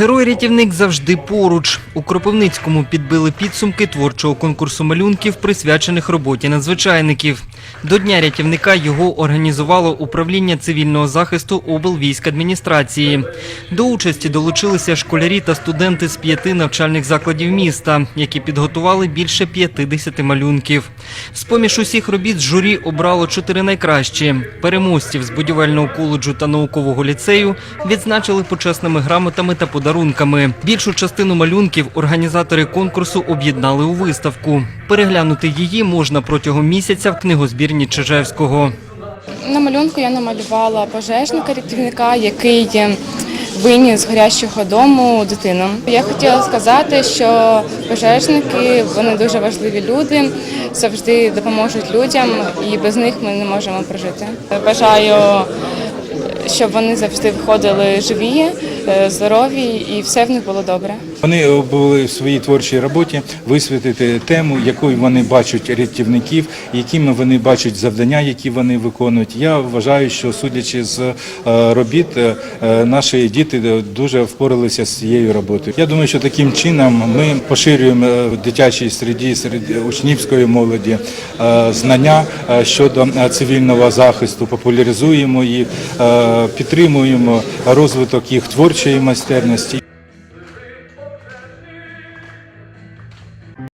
Герой-рятівник завжди поруч. У Кропивницькому підбили підсумки творчого конкурсу малюнків, присвячених роботі надзвичайників. До Дня рятівника його організувало управління цивільного захисту облвійськадміністрації. До участі долучилися школярі та студенти з п'яти навчальних закладів міста, які підготували більше 50 малюнків. З-поміж усіх робіт журі обрало чотири найкращі. Переможців з будівельного коледжу та наукового ліцею відзначили почесними грамотами та подарунками. Більшу частину малюнків організатори конкурсу об'єднали у виставку. Переглянути її можна протягом місяця в книгозбірні Чижевського. На малюнку я намалювала пожежника рятівника, який виніс з горящого дому дитину. Я хотіла сказати, що пожежники вони дуже важливі люди, завжди допоможуть людям, і без них ми не можемо прожити. Бажаю, щоб вони завжди виходили живі, здорові і все в них було добре. Вони були в своїй творчій роботі висвітлити тему, якою вони бачать рятівників, якими вони бачать завдання, які вони виконують. Я вважаю, що судячи з е, робіт, е, наші діти дуже впоралися з цією роботою. Я думаю, що таким чином ми поширюємо е, в дитячій середі серед учнівської молоді е, знання е, щодо е, цивільного захисту, популяризуємо їх, е, підтримуємо розвиток їх творчої майстерності.